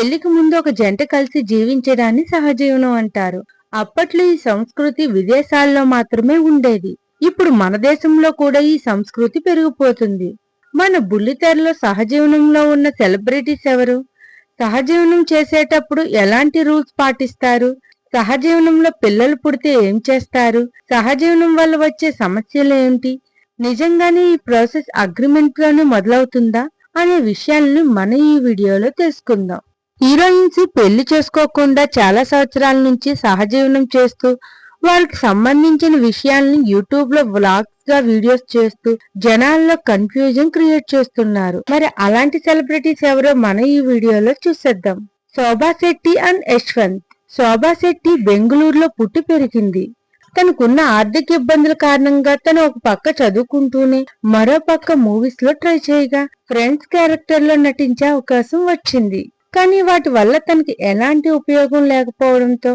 పెళ్ళికి ముందు ఒక జంట కలిసి జీవించడాన్ని సహజీవనం అంటారు. అప్పట్లో ఈ సంస్కృతి విదేశాల్లో మాత్రమే ఉండేది. ఇప్పుడు మన దేశంలో కూడా ఈ సంస్కృతి పెరిగిపోతుంది. మన బుల్లితెరలో సహజీవనంలో ఉన్న సెలబ్రిటీస్ ఎవరు? సహజీవనం చేసేటప్పుడు ఎలాంటి రూల్స్ పాటిస్తారు? సహజీవనంలో పిల్లలు పుడితే ఏం చేస్తారు? సహజీవనం వల్ల వచ్చే సమస్యలు ఏంటి నిజంగానే ఈ ప్రాసెస్ అగ్రిమెంట్లోనే మొదలవుతుందా? అనే విషయాలను మన ఈ వీడియోలో తెలుసుకుందాం. హీరోయిన్స్ పెళ్ళి చేసుకోకుండా చాలా సంవత్సరాల నుంచి సహజీవనం చేస్తూ వారికి సంబంధించిన విషయాలను యూట్యూబ్లో వ్లాగ్స్గా వీడియోస్ చేస్తూ జనాల్లో కన్ఫ్యూజన్ క్రియేట్ చేస్తున్నారు. మరి అలాంటి సెలబ్రిటీస్ ఎవరో మన ఈ వీడియోలో చూసేద్దాం. శోభా శెట్టి అండ్ యశ్వంత్. శోభా శెట్టి బెంగళూరులో పుట్టి పెరిగింది. తనకున్న ఆర్థిక ఇబ్బందుల కారణంగా తను ఒక పక్క చదువుకుంటూనే మరో పక్క మూవీస్లో ట్రై చేయగా ఫ్రెండ్స్ క్యారెక్టర్లో నటించే అవకాశం వచ్చింది. కానీ వాటి వల్ల తనకి ఎలాంటి ఉపయోగం లేకపోవడంతో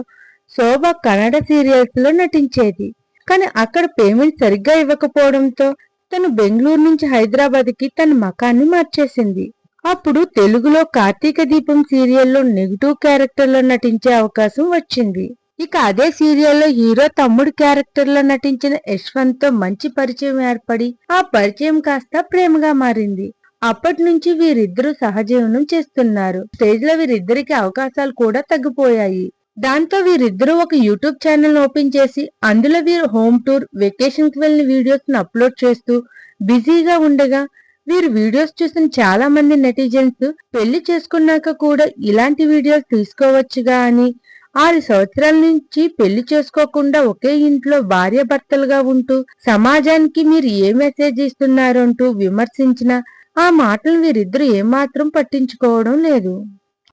శోభ కన్నడ సీరియల్స్లో నటించేది. కానీ అక్కడ పేమెంట్ సరిగ్గా ఇవ్వకపోవడంతో తను బెంగళూరు నుంచి హైదరాబాద్కి తన మకాన్ని మార్చేసింది. అప్పుడు తెలుగులో కార్తీక దీపం సీరియల్లో నెగిటివ్ క్యారెక్టర్లో నటించే అవకాశం వచ్చింది. ఇక అదే సీరియల్లో హీరో తమ్ముడు క్యారెక్టర్లో నటించిన యశ్వంత్తో మంచి పరిచయం ఏర్పడి ఆ పరిచయం కాస్త ప్రేమగా మారింది. అప్పటి నుంచి వీరిద్దరూ సహజీవనం చేస్తున్నారు. స్టేజ్లో వీరిద్దరికి అవకాశాలు కూడా తగ్గిపోయాయి. దాంతో వీరిద్దరూ ఒక యూట్యూబ్ ఛానల్ ఓపెన్ చేసి అందులో వీరు హోమ్ టూర్ వెకేషన్కి వెళ్ళిన వీడియోస్ను అప్లోడ్ చేస్తూ బిజీగా ఉండగా వీరు వీడియోస్ చూసిన చాలా మంది నెటిజన్స్ పెళ్ళి చేసుకున్నాక కూడా ఇలాంటి వీడియోస్ తీసుకోవచ్చుగా అని ఆరు సంవత్సరాల నుంచి పెళ్ళి చేసుకోకుండా ఒకే ఇంట్లో భార్య భర్తలుగా ఉంటూ సమాజానికి మీరు ఏ మెసేజ్ ఇస్తున్నారంటూ విమర్శించిన ఆ మాటలు వీరిద్దరు ఏమాత్రం పట్టించుకోవడం లేదు.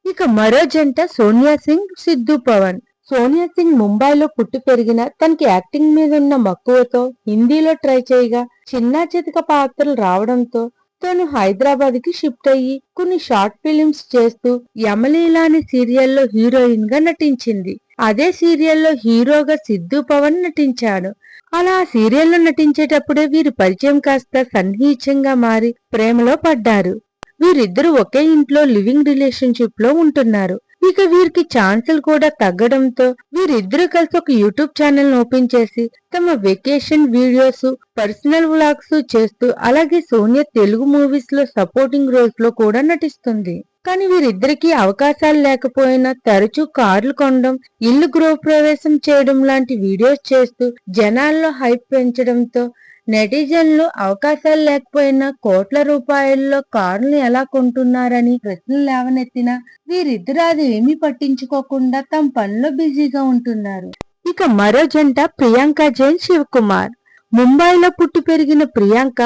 ఇక మరో జంట సోనియా సింగ్ సిద్ధు పవన్. సోనియా సింగ్ ముంబైలో పుట్టి పెరిగిన తనకి యాక్టింగ్ మీద ఉన్న మక్కువతో హిందీలో ట్రై చేయగా చిన్న చితక పాత్రలు రావడంతో తను హైదరాబాద్కి షిఫ్ట్ అయ్యి కొన్ని షార్ట్ ఫిలిమ్స్ చేస్తూ యమలీల అనే సీరియల్లో హీరోయిన్గా నటించింది. అదే సీరియల్లో హీరోగా సిద్ధు పవన్ నటించాడు. అలా సీరియల్లో నటించేటప్పుడే వీరి పరిచయం కాస్త సన్నిహితంగా మారి ప్రేమలో పడ్డారు. వీరిద్దరూ ఒకే ఇంట్లో లివింగ్ రిలేషన్షిప్లో ఉంటున్నారు. ఇక వీరికి ఛాన్సులు కూడా తగ్గడంతో వీరిద్దరూ కలిసి ఒక యూట్యూబ్ ఛానల్ ఓపెన్ చేసి తమ వెకేషన్ వీడియోస్ పర్సనల్ వ్లాగ్స్ చేస్తూ అలాగే సోనియా తెలుగు మూవీస్లో సపోర్టింగ్ రోల్స్లో కూడా నటిస్తుంది. కానీ వీరిద్దరికీ అవకాశాలు లేకపోయినా తరచూ కార్లు కొనడం ఇల్లు గృహప్రవేశం చేయడం లాంటి వీడియోస్ చేస్తూ జనాల్లో హైప్ పెంచడంతో నెటిజన్లు అవకాశాలు లేకపోయినా కోట్ల రూపాయల్లో కార్లు ఎలా కొంటున్నారని ప్రశ్నలు లేవనెత్తినా వీరిద్దరు అది ఏమీ పట్టించుకోకుండా తమ పనిలో బిజీగా ఉంటున్నారు. ఇక మరో జంట ప్రియాంక జైన్ శివకుమార్. ముంబైలో పుట్టి పెరిగిన ప్రియాంక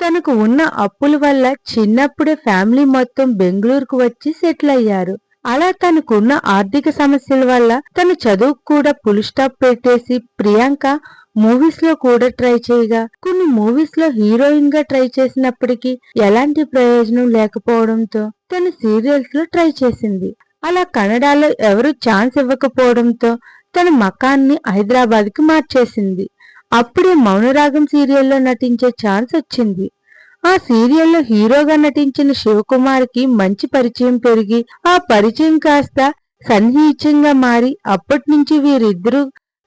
తనకు ఉన్న అప్పుల వల్ల చిన్నప్పుడే ఫ్యామిలీ మొత్తం బెంగళూరుకు వచ్చి సెటిల్ అయ్యారు. అలా తనకున్న ఆర్థిక సమస్యల వల్ల తన చదువుకు కూడా పులి స్టాప్ పెట్టేసి ప్రియాంక మూవీస్లో కూడా ట్రై చేయగా కొన్ని మూవీస్లో హీరోయిన్గా ట్రై చేసినప్పటికీ ఎలాంటి ప్రయోజనం లేకపోవడంతో తను సీరియల్స్లో ట్రై చేసింది. అలా కన్నడలో ఎవరు ఛాన్స్ ఇవ్వకపోవడంతో తన మకాన్ని హైదరాబాద్కి మార్చేసింది. అప్పుడే మౌనరాగం సీరియల్లో నటించే ఛాన్స్ వచ్చింది. ఆ సీరియల్లో హీరోగా నటించిన శివకుమార్కి మంచి పరిచయం పెరిగి ఆ పరిచయం కాస్త సన్నిహితంగా మారి అప్పటి నుంచి వీరిద్దరూ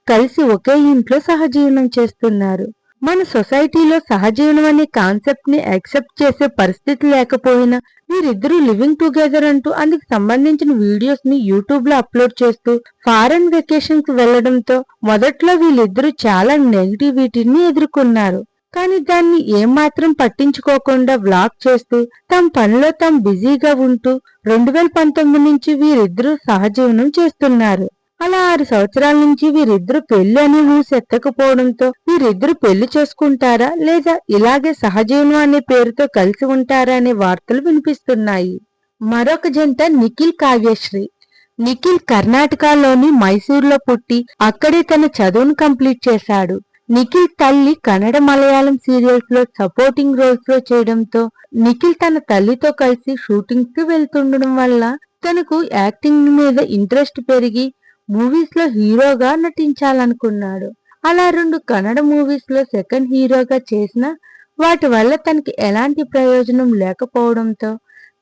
కలిసి ఒకే ఇంట్లో సహజీవనం చేస్తున్నారు. మన సొసైటీలో సహజీవనం అనే కాన్సెప్ట్ని యాక్సెప్ట్ చేసే పరిస్థితి లేకపోయినా వీరిద్దరూ లివింగ్ టుగెదర్ అంటూ అందుకు సంబంధించిన వీడియోస్ని యూట్యూబ్లో అప్లోడ్ చేస్తూ ఫారెన్ వెకేషన్కు వెళ్ళడంతో మొదట్లో వీళ్ళిద్దరూ చాలా నెగిటివిటీని ఎదుర్కొన్నారు. కానీ దాన్ని ఏమాత్రం పట్టించుకోకుండా వ్లాగ్ చేస్తూ తమ పనిలో తాము బిజీగా ఉంటూ రెండు వేల పంతొమ్మిది నుంచి వీరిద్దరూ సహజీవనం చేస్తున్నారు. అలా ఆరు సంవత్సరాల నుంచి వీరిద్దరు పెళ్ళి అనే న్యూస్ ఎత్తకపోవడంతో వీరిద్దరు పెళ్ళి చేసుకుంటారా లేదా ఇలాగే సహజీవనం అనే పేరుతో కలిసి ఉంటారా అనే వార్తలు వినిపిస్తున్నాయి. మరొక జంట నిఖిల్ కావ్యశ్రీ. నిఖిల్ కర్ణాటకలోని మైసూర్లో పుట్టి అక్కడే తన చదువును కంప్లీట్ చేశాడు. నిఖిల్ తల్లి కన్నడ మలయాళం సీరియల్స్లో సపోర్టింగ్ రోల్స్లో చేయడంతో నిఖిల్ తన తల్లితో కలిసి షూటింగ్స్కి వెళ్తుండడం వల్ల తనకు యాక్టింగ్ మీద ఇంట్రెస్ట్ పెరిగి మూవీస్లో హీరోగా నటించాలనుకున్నాడు. అలా రెండు కన్నడ మూవీస్లో సెకండ్ హీరోగా చేసిన వాటి వల్ల తనకి ఎలాంటి ప్రయోజనం లేకపోవడంతో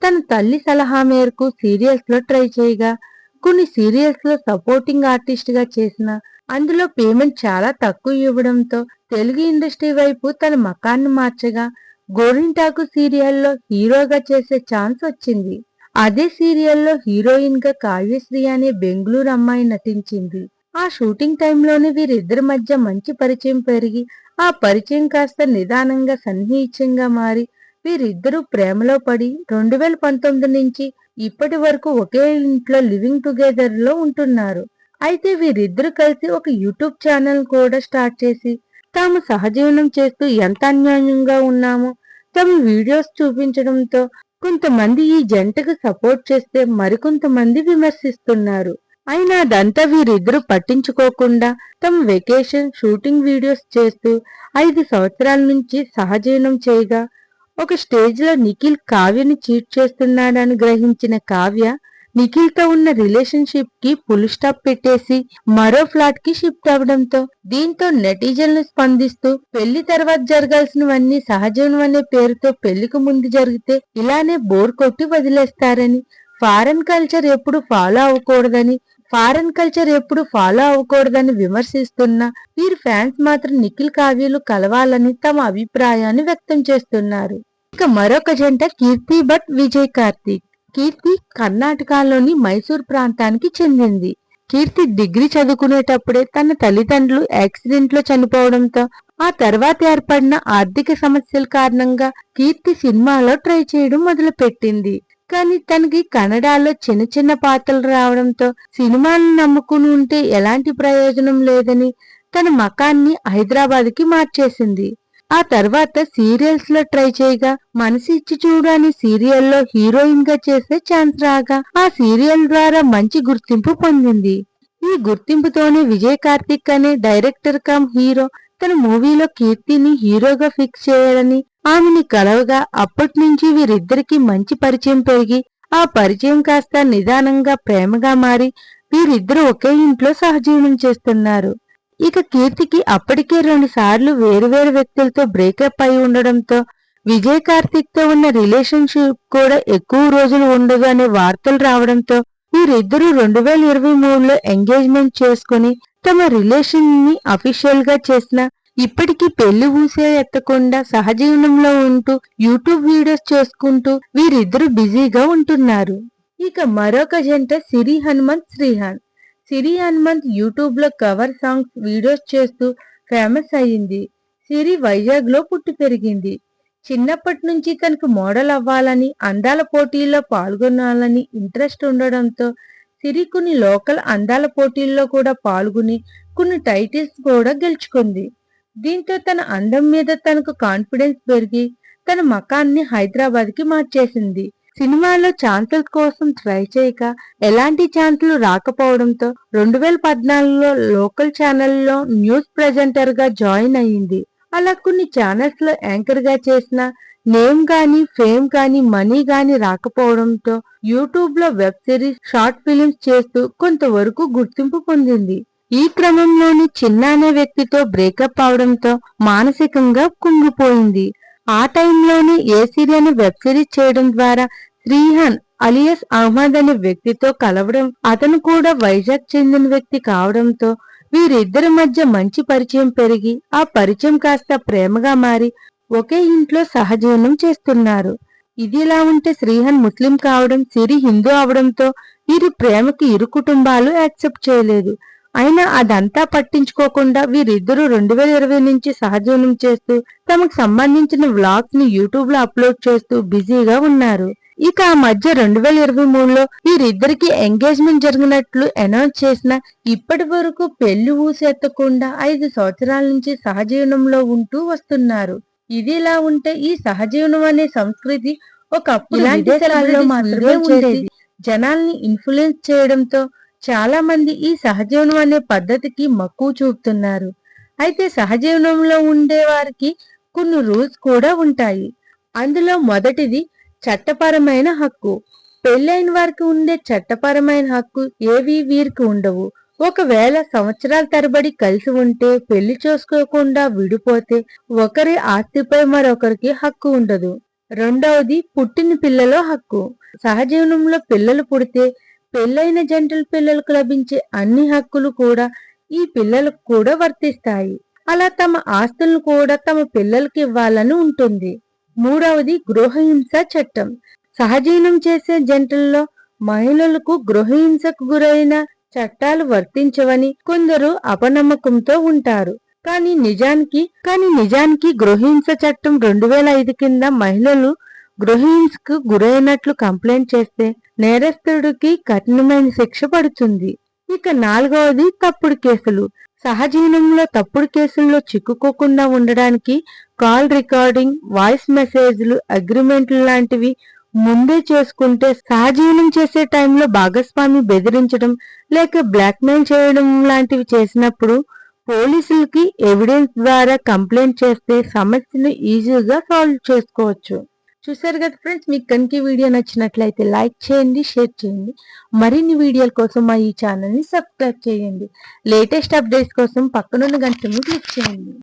తన తల్లి సలహా మేరకు సీరియల్స్లో ట్రై చేయగా కొన్ని సీరియల్స్లో సపోర్టింగ్ ఆర్టిస్ట్గా చేసిన అందులో పేమెంట్ చాలా తక్కువ ఇవ్వడంతో తెలుగు ఇండస్ట్రీ వైపు తన మకాన్ని మార్చగా గోరింటాకు సీరియల్లో హీరోగా చేసే ఛాన్స్ వచ్చింది. అదే సీరియల్లో హీరోయిన్గా కావ్యశ్రీ అనే బెంగళూరు అమ్మాయి నటించింది. ఆ షూటింగ్ టైంలోనే వీరిద్దరి మధ్య మంచి పరిచయం పెరిగి ఆ పరిచయం కాస్త నిదానంగా సన్నిహిత్యంగా మారి వీరిద్దరూ ప్రేమలో పడి రెండు వేల పంతొమ్మిది నుంచి ఇప్పటి వరకు ఒకే ఇంట్లో లివింగ్ టుగెదర్లో ఉంటున్నారు. అయితే వీరిద్దరు కలిసి ఒక యూట్యూబ్ ఛానల్ కూడా స్టార్ట్ చేసి తాము సహజీవనం చేస్తూ ఎంత అన్యోన్యంగా ఉన్నామో తమ వీడియోస్ చూపించడంతో కొంతమంది ఈ జంటకు సపోర్ట్ చేస్తే మరికొంతమంది విమర్శిస్తున్నారు. అయినా అదంతా వీరిద్దరూ పట్టించుకోకుండా తమ వెకేషన్ షూటింగ్ వీడియోస్ చేస్తూ ఐదు సంవత్సరాల నుంచి సహజీవనం చేయగా ఒక స్టేజ్లో నిఖిల్ కావ్యని చీట్ చేస్తున్నాడని గ్రహించిన కావ్య నిఖిల్తో ఉన్న రిలేషన్షిప్కి ఫుల్ స్టాప్ పెట్టేసి మరో ఫ్లాట్కి షిఫ్ట్ అవడంతో దీంతో నెటిజన్లు స్పందిస్తూ పెళ్ళి తర్వాత జరగాల్సినవన్నీ సహజం అనే పేరుతో పెళ్ళికి ముందు జరిగితే ఇలానే బోర్ కొట్టి వదిలేస్తారని. ఫారెన్ కల్చర్ ఎప్పుడు ఫాలో అవ్వకూడదని ఫారెన్ కల్చర్ ఎప్పుడు ఫాలో అవ్వకూడదని విమర్శిస్తున్న వీరి ఫ్యాన్స్ మాత్రం నిఖిల్ కావ్యలు కలవాలని తమ అభిప్రాయాన్ని వ్యక్తం చేస్తున్నారు. ఇక మరొక జంట కీర్తి భట్ విజయ్ కార్తీక్. కీర్తి కర్ణాటకలోని మైసూర్ ప్రాంతానికి చెందింది. కీర్తి డిగ్రీ చదువుకునేటప్పుడే తన తల్లిదండ్రులు యాక్సిడెంట్లో చనిపోవడంతో ఆ తర్వాత ఏర్పడిన ఆర్థిక సమస్యల కారణంగా కీర్తి సినిమాలో ట్రై చేయడం మొదలు పెట్టింది కానీ తనకి కన్నడలో చిన్న చిన్న పాత్రలు రావడంతో సినిమాలను నమ్ముకుని ఉంటే ఎలాంటి ప్రయోజనం లేదని తన మకాన్ని హైదరాబాద్కి మార్చేసింది. ఆ తర్వాత సీరియల్స్లో ట్రై చేయగా మనసు ఇచ్చి చూడని సీరియల్లో హీరోయిన్గా చేసే ఛాన్స్ రాగా ఆ సీరియల్ ద్వారా మంచి గుర్తింపు పొందింది. ఈ గుర్తింపుతోనే విజయ్ కార్తిక్ అనే డైరెక్టర్ కమ్ హీరో తన మూవీలో కీర్తిని హీరోగా ఫిక్స్ చేయాలని ఆమెని కలవగా అప్పటి నుంచి వీరిద్దరికి మంచి పరిచయం పెరిగి ఆ పరిచయం కాస్త నిదానంగా ప్రేమగా మారి వీరిద్దరూ ఒకే ఇంట్లో సహజీవనం చేస్తున్నారు. ఇక కీర్తికి అప్పటికే రెండు సార్లు వేరువేరు వ్యక్తులతో బ్రేకప్ అయి ఉండడంతో విజయ్ కార్తిక్తో ఉన్న రిలేషన్షిప్ కూడా ఎక్కువ రోజులు ఉండదు అనే వార్తలు రావడంతో వీరిద్దరూ రెండు వేల ఇరవై మూడులో ఎంగేజ్మెంట్ చేసుకుని తమ రిలేషన్ని అఫీషియల్గా చేసిన ఇప్పటికీ పెళ్ళి ఊసే ఎత్తకుండా సహజీవనంలో ఉంటూ యూట్యూబ్ వీడియోస్ చేసుకుంటూ వీరిద్దరూ బిజీగా ఉంటున్నారు. ఇక మరొక జంట సిరి హనుమంత్ శ్రీహాన్. సిరి హనుమంత్ యూట్యూబ్లో కవర్ సాంగ్స్ వీడియోస్ చేస్తూ ఫేమస్ అయ్యింది. సిరి వైజాగ్లో పుట్టి పెరిగింది. చిన్నప్పటి నుంచి తనకు మోడల్ అవ్వాలని అందాల పోటీల్లో పాల్గొనాలని ఇంట్రెస్ట్ ఉండడంతో సిరి కొన్ని లోకల్ అందాల పోటీల్లో కూడా పాల్గొని కొన్ని టైటిల్స్ కూడా గెలుచుకుంది. దీంతో తన అందం మీద తనకు కాన్ఫిడెన్స్ పెరిగి తన మకాన్ని హైదరాబాద్కి మార్చేసింది. సినిమాలో ఛాన్సుల కోసం ట్రై చేయక ఎలాంటి ఛాన్సులు రాకపోవడంతో రెండు వేల పద్నాలుగులో లోకల్ ఛానల్లో న్యూస్ ప్రెజెంటర్గా జాయిన్ అయ్యింది. అలా కొన్ని ఛానల్స్లో యాంకర్గా చేసిన నేమ్ గాని ఫేమ్ గాని మనీ గాని రాకపోవడంతో యూట్యూబ్లో వెబ్ సిరీస్ షార్ట్ ఫిలిమ్స్ చేస్తూ కొంతవరకు గుర్తింపు పొందింది. ఈ క్రమంలోని చిన్న అనే వ్యక్తితో బ్రేకప్ అవడంతో మానసికంగా కుంగిపోయింది. ఆ టైంలోనే ఏసీరీ అనే వెబ్ సిరీస్ చేయడం ద్వారా రీహాన్ అలియస్ అహ్మద్ అనే వ్యక్తితో కలవడం అతను కూడా వైజాగ్ చెందిన వ్యక్తి కావడంతో వీరిద్దరి మధ్య మంచి పరిచయం పెరిగి ఆ పరిచయం కాస్త ప్రేమగా మారి ఒకే ఇంట్లో సహజీవనం చేస్తున్నారు. ఇది ఇలా ఉంటే శ్రీహన్ ముస్లిం కావడం సిరి హిందూ అవడంతో వీరి ప్రేమకి ఇరు కుటుంబాలు యాక్సెప్ట్ చేయలేదు. అయినా అదంతా పట్టించుకోకుండా వీరిద్దరూ రెండు వేల ఇరవై నుంచి సహజీవనం చేస్తూ తమకు సంబంధించిన వ్లాగ్స్ని యూట్యూబ్లో అప్లోడ్ చేస్తూ బిజీగా ఉన్నారు. ఇక ఆ మధ్య రెండు వేల ఇరవై మూడులో వీరిద్దరికి ఎంగేజ్మెంట్ జరిగినట్లు అనౌన్స్ చేసిన ఇప్పటి వరకు పెళ్ళి ఊసెత్తకుండా ఐదు సంవత్సరాల నుంచి సహజీవనంలో ఉంటూ వస్తున్నారు. ఇది ఇలా ఉంటే ఈ సహజీవనం అనే సంస్కృతి ఒకప్పుడు ఇలాంటి విదేశాల్లో celebrities మాత్రమే ఉండేది. జనాల్ని ఇన్ఫ్లుయెన్స్ చేయడంతో చాలా మంది ఈ సహజీవనం అనే పద్ధతికి మక్కువ చూపుతున్నారు. అయితే సహజీవనంలో ఉండే వారికి కొన్ని రూల్స్ కూడా ఉంటాయి. అందులో మొదటిది చట్టపరమైన హక్కు. పెళ్ళైన వారికి ఉండే చట్టపరమైన హక్కు ఏవి వీరికి ఉండవు. ఒకవేళ సంవత్సరాల తరబడి కలిసి ఉంటే పెళ్ళి చేసుకోకుండా విడిపోతే ఒకరి ఆస్తిపై మరొకరికి హక్కు ఉండదు. రెండవది పుట్టిన పిల్లల హక్కు. సహజీవనంలో పిల్లలు పుడితే పెళ్ళైన జంటల పిల్లలకు లభించే అన్ని హక్కులు కూడా ఈ పిల్లలకు కూడా వర్తిస్తాయి. అలా తమ ఆస్తులను కూడా తమ పిల్లలకి ఇవ్వాలని ఉంటుంది. మూడవది గృహహింస చట్టం. సహజీవనం చేసే జంటల్లో మహిళలకు గృహహింసకు గురైన చట్టాలు వర్తించవని కొందరు అపనమ్మకంతో ఉంటారు. కానీ నిజానికి కానీ నిజానికి గృహహింస చట్టం రెండు వేల ఐదు కింద మహిళలు గృహహింసకు గురైనట్లు కంప్లైంట్ చేస్తే నేరస్తుడికి కఠినమైన శిక్ష పడుతుంది. ఇక నాలుగవది తప్పుడు కేసులు. సహజీవనంలో తప్పుడు కేసుల్లో చిక్కుకోకుండా ఉండడానికి కాల్ రికార్డింగ్ వాయిస్ మెసేజ్లు అగ్రిమెంట్లు లాంటివి ముందే చేసుకుంటే సహజీవనం చేసే టైంలో భాగస్వామి బెదిరించడం లేక బ్లాక్మెయిల్ చేయడం లాంటివి చేసినప్పుడు పోలీసులకి ఎవిడెన్స్ ద్వారా కంప్లైంట్ చేస్తే సమస్యను ఈజీగా సాల్వ్ చేసుకోవచ్చు. చూసారు కదా ఫ్రెండ్స్ మీకు కనుక వీడియో నచ్చినట్లయితే లైక్ చేయండి షేర్ చేయండి. మరిన్ని వీడియోల కోసం మా ఈ ఛానల్ని సబ్స్క్రైబ్ చేయండి. లేటెస్ట్ అప్డేట్స్ కోసం పక్కనున్న గంటను క్లిక్ చేయండి.